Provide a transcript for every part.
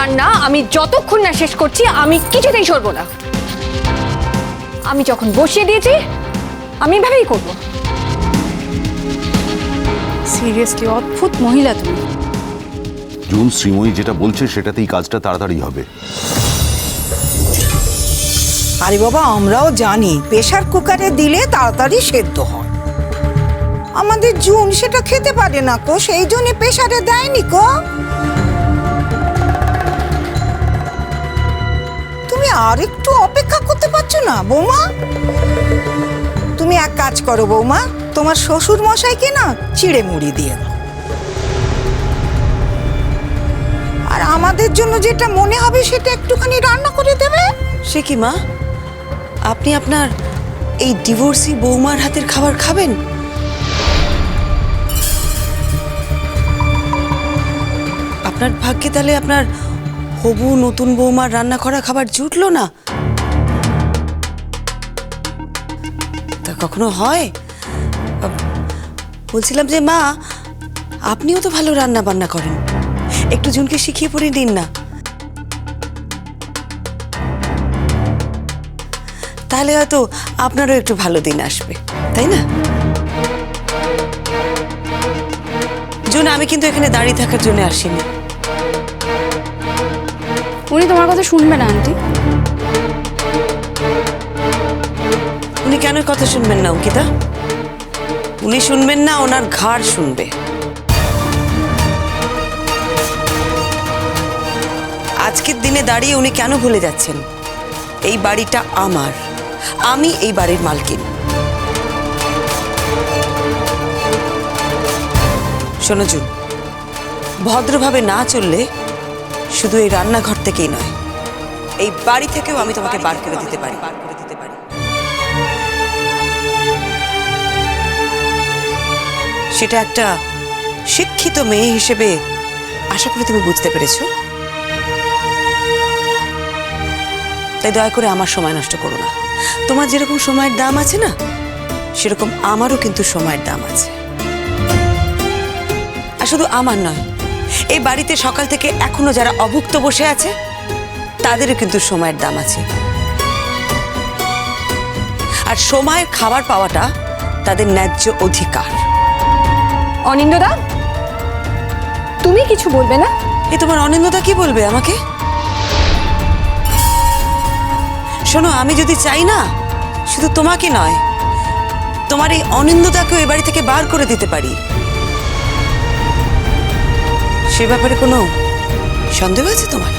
রান্না আমি যতক্ষণ না শেষ করছি আমি কিছুতেই সরবো না। আমি যখন বসিয়ে দিয়েছি আমি এভাবেই করব। সিরিয়াসলি অদ্ভুত মহিলা তুমি। জুন শ্রীময়ী যেটা বলছে সেটাতেই কাজটা তাড়াতাড়ি হবে। আরে বাবা আমরাও জানি প্রেশার কুকারে দিলে তাড়াতাড়ি সেদ্ধ হয়। আমাদের জুন সেটা খেতে পারে না কো সেই জন্য প্রেশারে দেয়নি কো আর একটু অপেক্ষা করতে পারছ না, বৌমা? তুমি এক কাজ করো, বৌমা। তোমার শ্বশুর মশাইকে না, চিড়ে মুড়ি দিয়ে দাও। আর আমাদের জন্য যেটা মনে হবে, সেটা একটুখানি রান্না করে দেবে। সে কি, মা? আপনি আপনার এই ডিভোর্সি বৌমার হাতের খাবার খাবেন? আপনার ভাগ্যে তাহলে আপনার হবু নতুন বৌমার রান্না করা খাবার জুটলো না? তা কখনো হয়? বলছিলাম যে, মা, আপনিও তো ভালো রান্না বান্না করেন। একটু জুনকে শিখিয়ে পড়ে দিন না। তাহলে হয়তো আপনারও একটু ভালো দিন আসবে, তাই না? জুন, আমি কিন্তু এখানে দাঁড়িয়ে থাকার জন্য আসিনি। উনি তোমার কথা শুনবে না, আন্টি। উনি কেন কথা শুনবেন না, অঙ্কিতা? উনি শুনবেন না, ওনার ঘাড় শুনবে। আজকের দিনে দাঁড়িয়ে উনি কেন ভুলে যাচ্ছেন? এই বাড়িটা আমার। আমি এই বাড়ির মালকিন। শোনো জুন, ভদ্রভাবে না চললে শুধু এই রান্নাঘর থেকেই নয়, এই বাড়ি থেকেও আমি তোমাকে বার করে দিতে পারি। বার করে দিতে পারি সেটা একটা শিক্ষিত মেয়ে হিসেবে আশা করি তুমি বুঝতে পেরেছ। তাই দয়া করে আমার সময় নষ্ট করো না। তোমার যেরকম সময়ের দাম আছে না, সেরকম আমারও কিন্তু সময়ের দাম আছে। আর শুধু আমার নয় এই বাড়িতে সকাল থেকে এখনও যারা অভুক্ত বসে আছে তাদেরও কিন্তু সময়ের দাম আছে। আর সময়ের খাবার পাওয়াটা তাদের ন্যায্য অধিকার। অনিন্দদা তুমি কিছু বলবে না? এ তোমার অনিন্দতা কি বলবে আমাকে? শোনো আমি যদি চাই না শুধু তোমাকে নয় তোমার এই অনিন্দতাকেও এ বাড়ি থেকে বার করে দিতে পারি। সে ব্যাপারে কোনো সন্দেহ আছে তোমার?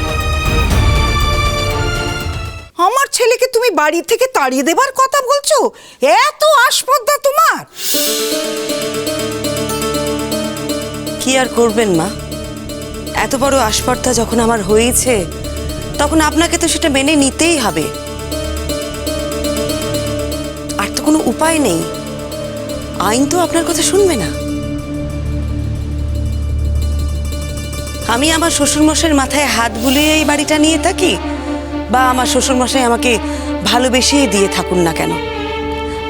আমার ছেলেকে তুমি বাড়ি থেকে তাড়িয়ে দেবার কথা বলছো? এত আসপদ্দা তোমার! কি আর করবেন মা? এত বড় আসপর্দা যখন আমার হয়েছে তখন আপনাকে তো সেটা মেনে নিতেই হবে। আর তো কোনো উপায় নেই। আইন তো আপনার কথা শুনবে না। আমি আমার শ্বশুরমশাইয়ের মাথায় হাত বুলিয়ে এই বাড়িটা নিয়ে থাকি? বা আমার শ্বশুরমশাই আমাকে ভালোবেসেই দিয়ে থাকুন না কেন?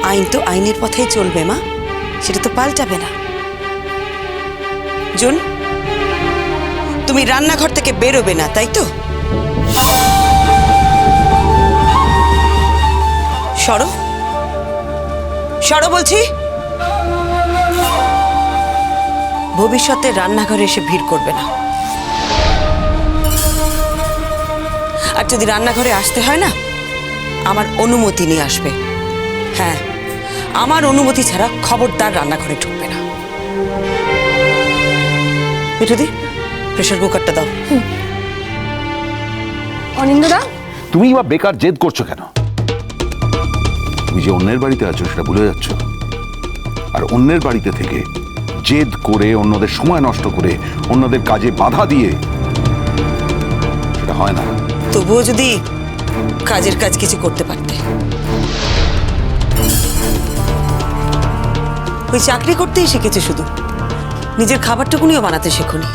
আইন তো আইনের পথেই চলবে, মা। সেটা তো পাল্টাবে না। জুন, তুমি রান্নাঘর থেকে বেরোবে না, তাই তো? সরো। সরো বলছি। ভবিষ্যতে রান্নাঘরে এসে ভিড় করবে না। যদি রান্নাঘরে আসতে হয় না আমার অনুমতি নিয়ে আসবে। হ্যাঁ আমার অনুমতি ছাড়া খবরদার রান্নাঘরে ঢুকবে না। মিঠুদি প্রেশার কুকারটা দাও। অনিন্দদা তুমি বা বেকার জেদ করছ কেন? তুমি যে অন্যের বাড়িতে আছো সেটা ভুলে যাচ্ছ। আর অন্যের বাড়িতে থেকে জেদ করে অন্যদের সময় নষ্ট করে অন্যদের কাজে বাধা দিয়ে সেটা হয় না। তবুও যদি কাজের কাজ কিছু করতে পারতে। ওই চাকরি করতেই শিখেছে শুধু। নিজের খাবারটুকুনিও বানাতে শেখুনি।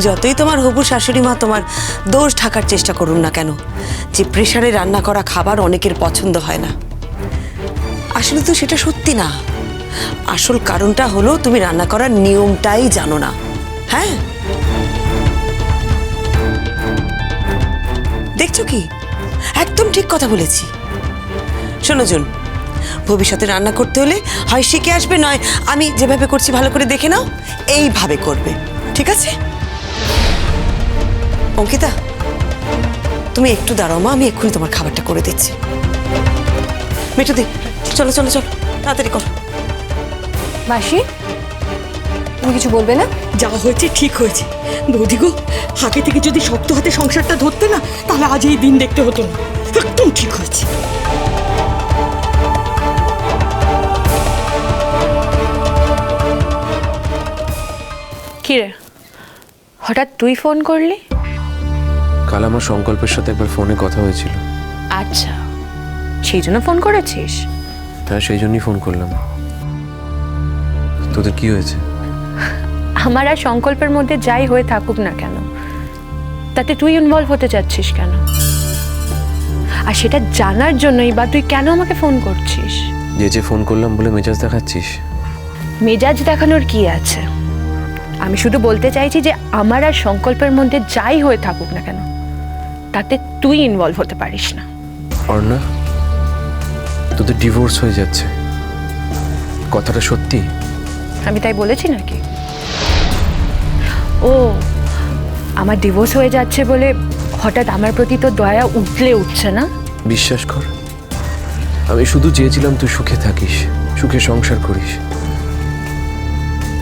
যতই তোমার হবু শাশুড়ি মা তোমার দোষ ঢাকার চেষ্টা করুন না কেন, যে প্রেশারে রান্না করা খাবার অনেকের পছন্দ হয় না। আসলে তো সেটা সত্যি না। আসল কারণটা হলো তুমি রান্না করার নিয়মটাই জানো না। হ্যাঁ? নাকি একদম ঠিক কথা বলেছি। শোনো, জুন, ভবিষ্যতে রান্না করতে হলে হয় শিখে আসবে, নয় আমি যেভাবে করছি ভালো করে দেখে নাও, এইভাবে করবে। ঠিক আছে? অঙ্কিতা, তুমি একটু দাঁড়াও মা, আমি এক্ষুনি তোমার খাবারটা করে দিচ্ছি। মেটুদি চলো চলো চলো, তাড়াতাড়ি করো। মাসি? তুমি কিছু বলবে না? যা হয়েছে ঠিক হয়েছে। বৌদি গো আগে থেকে যদি শক্ত হাতে সংসারটা ধরতে না তাহলে আজ এই দিন দেখতে হতো না। একদম ঠিক হয়েছে। কিরে হঠাৎ তুই ফোন করলি? কাল আমার সংকল্পের সাথে একবার ফোনে কথা হয়েছিল। আচ্ছা সেই জন্য ফোন করেছিস? হ্যাঁ সেই জন্যই ফোন করলাম। তোদের কি হয়েছে? আমার আর সংকল্পের মধ্যে যাই হয়ে থাকুক না কেন তাতে তুই ইনভলভ হতে চাচ্ছিস কেন? আর সেটা জানার জন্যই বা তুই কেন আমাকে ফোন করছিস? যে যে ফোন করলাম বলে মেজাজ দেখাচ্ছিস? মেজাজ দেখানোর কি আছে? আমি শুধু বলতে চাইছি যে আমার আর সংকল্পের মধ্যে যাই হয়ে থাকুক না কেন তাতে তুই ইনভলভ হতে পারিস না। অর্ণা তোদের ডিভোর্স হয়ে যাচ্ছে। কথাটা সত্যি? আমি তাই বলেছি নাকি? ও আমার ডিভোর্স হয়ে যাচ্ছে বলে হঠাৎ আমার প্রতি তো দয়া উঠলে উঠছে না? বিশ্বাস কর আমি শুধু চেয়েছিলাম তুই সুখে থাকিস সুখে সংসার করিস।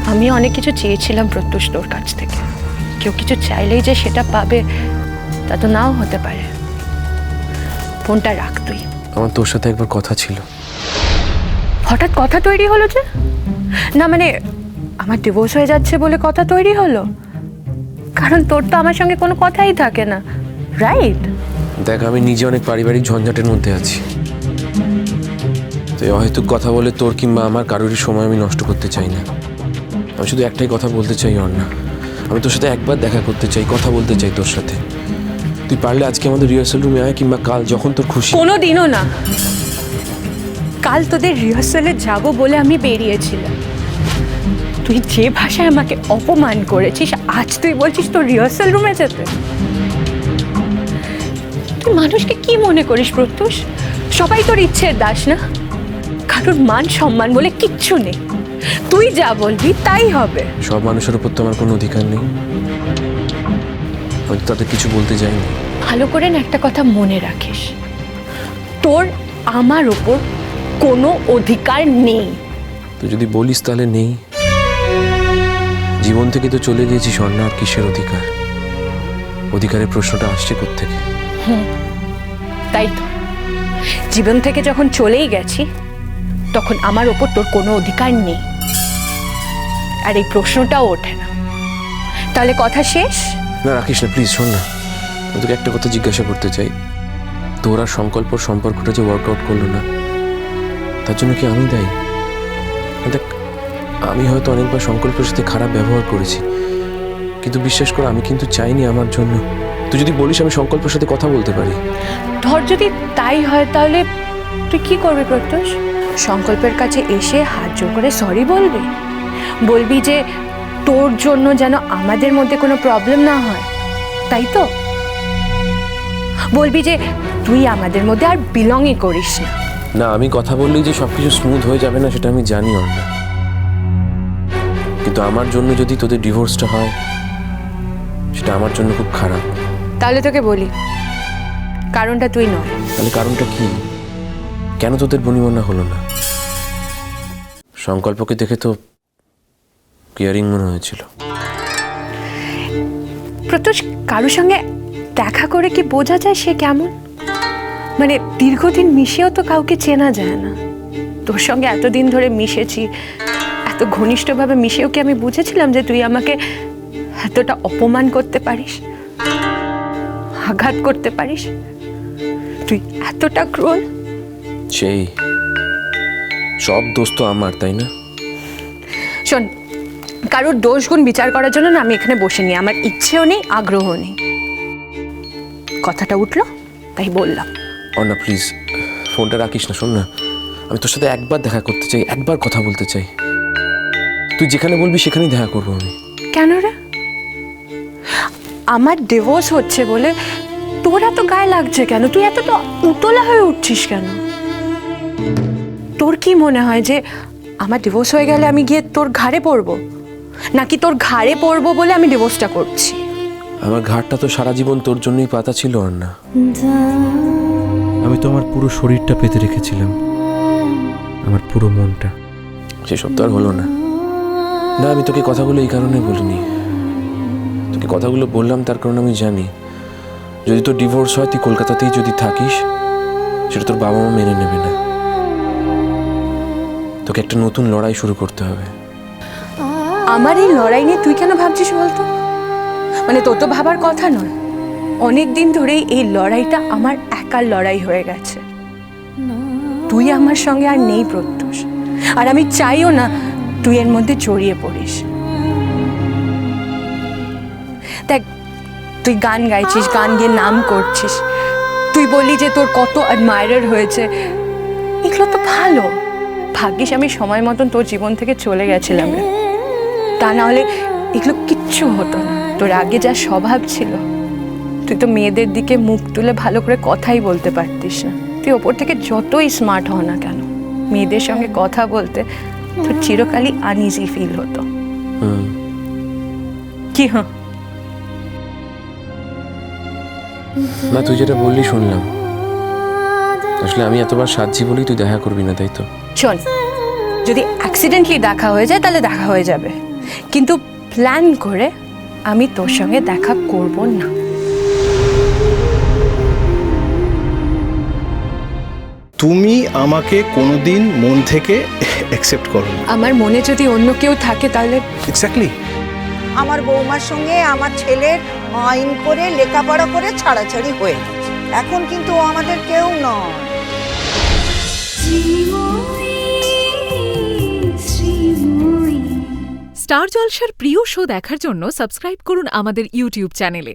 আমি অনেক কিছু চেয়েছিলাম প্রত্যুষ তোর কাছ থেকে। কেউ কিছু চাইলেই যে সেটা পাবে তা তো নাও হতে পারে। ফোনটা রাখ তুই। আমার তোর সাথে একবার কথা ছিল। হঠাৎ কথা তৈরি হলো যে? না মানে আমার ডিভোর্স হয়ে যাচ্ছে বলে কথা তৈরি হলো? কারণ তোর তো আমার সঙ্গে কোনো কথাই থাকে না রাইট দেখ আমি নিজে অনেক পারিবারিক ঝঞ্ঝাটের মধ্যে আছি। তো হয়তো কথা বলে তোর কিংবা আমার কারোরই সময় আমি নষ্ট করতে চাই না। আমি শুধু একটাই কথা বলতে চাই অর্ণা। আমি তোর সাথে একবার দেখা করতে চাই কথা বলতে চাই তোর সাথে। তুই পারলে আজকে আমাদের রিহার্সাল রুমে আয় কিংবা কাল যখন তোর খুশি। কোনো দিনও না। কাল তোদের রিহার্সালে যাব বলে আমি বেরিয়েছিলাম। তুই যে ভাষায় আমাকে অপমান করেছিস আজ তুই বলছিস তোর রিহার্সাল রুমে যেতে। তুই মানুষকে কি মনে করিস প্রত্যুষ? সবাই তোর ইচ্ছের দাস না? কারোর মান সম্মান বলে কিচ্ছু নেই। তুই যা বলবি তাই হবে। সব মানুষের উপর তো আমার কোনো অধিকার নেই। আমি তাদের কিছু বলতে যাইনি। ভালো করে না একটা কথা মনে রাখিস। তোর আমার ওপর কোনো অধিকার নেই। তুই যদি বলিস তাহলে নেই। জীবন থেকে তো চলে গিয়েছিস অর্ণা আর কিসের অধিকার? অধিকারের প্রশ্নটা আসছে থেকে তাই তো। জীবন থেকে যখন চলেই গেছি তখন আমার ওপর তোর কোনো অধিকার নেই। আর এই প্রশ্নটাও ওঠে না। তাহলে কথা শেষ? না রাখিস না প্লিজ শোন না। আমি তোকে একটা কথা জিজ্ঞাসা করতে চাই। তোর আর সংকল্প সম্পর্কটা যে ওয়ার্কআউট করল না তার জন্য কি আমি দায়ী? দেখ আমি হয়তো অনেকবার সংকল্পের সাথে খারাপ ব্যবহার করেছি। কিন্তু বিশ্বাস কর আমি কিন্তু চাইনি আমার জন্য। তুই যদি বলিস আমি সংকল্পের সাথে কথা বলতে পারি। ধর যদি তাই হয় তাহলে তুই কি করবি প্রত্যুষ? সংকল্পের কাছে এসে হাত জোর করে সরি বলবি? বলবি যে তোর জন্য যেন আমাদের মধ্যে কোনো প্রবলেম না হয়। তাই তো? বলবি যে তুই আমাদের মধ্যে আর বিলংই করিস না। না আমি কথা বললেই যে সবকিছু স্মুথ হয়ে যাবে না সেটা আমি জানি না। কিন্তু আমার জন্য যদি তোদের ডিভোর্সটা হয় সেটা আমার জন্য খুব খারাপ। তাহলে তোকে বলি কারণটা তুই নয়। তাহলে কারণটা কি? কেন তোদের বনিমনা হলো না? সংকল্পকে দেখে তো কেয়ারিং মনে হয়েছিল। প্রত্যুষ কারোর সঙ্গে দেখা করে কি বোঝা যায় সে কেমন? মানে দীর্ঘদিন মিশেও তো কাউকে চেনা যায় না। তোর সঙ্গে এতদিন ধরে মিশেছি এত ঘনিষ্ঠভাবে মিশেও কি আমি বুঝেছিলাম যে তুই আমাকে এতটা অপমান করতে পারিস? আঘাত করতে পারিস? তুই এতটা ক্রোল সেই সব দোষ তো আমার তাই না? শোন কারোর দোষ গুণ বিচার করার জন্য না আমি এখানে বসে নি আমার ইচ্ছেও নেই আগ্রহ নেই। কথাটা উঠল তাই বললাম। অর্ণা প্লিজ ফোনটা রাখিস না শোন না। আমি তোর সাথে একবার দেখা করতে চাই একবার কথা বলতে চাই। তুই যেখানে বলবি সেখানেই দেখা করব আমি। কেন রে? আমার ডিভোর্স হচ্ছে বলে তোর এত গায়ে লাগছে কেন? তুই এতটা উতলা হয়ে উঠছিস কেন? তোর কি মনে হয় যে আমার ডিভোর্স হয়ে গেলে আমি গিয়ে তোর ঘাড়ে পড়ব? নাকি তোর ঘাড়ে পড়ব বলে আমি ডিভোর্সটা করছি? আমার ঘাটটা তো সারা জীবন তোর জন্যই পাতা ছিল আর না আমি তো আমার পুরো শরীরটা পেতে রেখেছিলাম। আমার পুরো মনটা। সেসব তো আর হলো না। না, আমি তোকে কথাগুলো এই কারণে বলিনি। তোকে কথাগুলো বললাম তার কারণ আমি জানি। যদি তোর ডিভোর্স হয়, তুই কলকাতাতেই যদি থাকিস, সেটা তোর বাবা মা মেনে নেবে না। তোকে একটা নতুন লড়াই শুরু করতে হবে। আমার এই লড়াই নিয়ে তুই কেন ভাবছিস বলতো? মানে তোর তো ভাবার কথা নয়। অনেক দিন ধরেই এই লড়াইটা আমার একার লড়াই হয়ে গেছে। তুই আমার সঙ্গে আর নেই প্রত্যুষ। আর আমি চাইও না তুই এর মধ্যে জড়িয়ে পড়িস। দেখ, তুই গান গাইছিস, গান গিয়ে নাম করছিস। তুই বললি যে তোর কত অ্যাডমায়ার হয়েছে। এগুলো তো ভালো। ভাগ্যিস আমি সময় মতন তোর জীবন থেকে চলে গেছিলাম। তা না হলে এগুলো কিচ্ছু হতো না। তোর আগে যা স্বভাব ছিল, তুই তো মেয়েদের দিকে মুখ তুলে ভালো করে কথাই বলতে পারতিস না। তুই ওপর থেকে যতই স্মার্ট হ না কেন, মেয়েদের সঙ্গে কথা বলতে তোর চিরকালই আনইজি ফিল হতো। কি হ্যাঁ না তুই যেটা বললি শুনলাম। আসলে আমি এতবার সাজছি বলেই তুই দেখা করবি না তাই তো? শোন যদি অ্যাক্সিডেন্টলি দেখা হয়ে যায় তাহলে দেখা হয়ে যাবে। কিন্তু প্ল্যান করে আমি তোর সঙ্গে দেখা করব না। তুমি আমাকে কোনোদিন মন থেকে অ্যাকসেপ্ট করো আমার মনে যদি অন্য কেউ থাকে তাহলে এক্স্যাক্টলি আমার বৌমার সঙ্গে আমার ছেলের আইন করে লেখাপড়া করে ছাড়াছাড়ি হয়ে গেছে। এখন কিন্তু ও আমাদের কেউ নয়। স্টার জলসার প্রিয় শো দেখার জন্য সাবস্ক্রাইব করুন আমাদের ইউটিউব চ্যানেলে।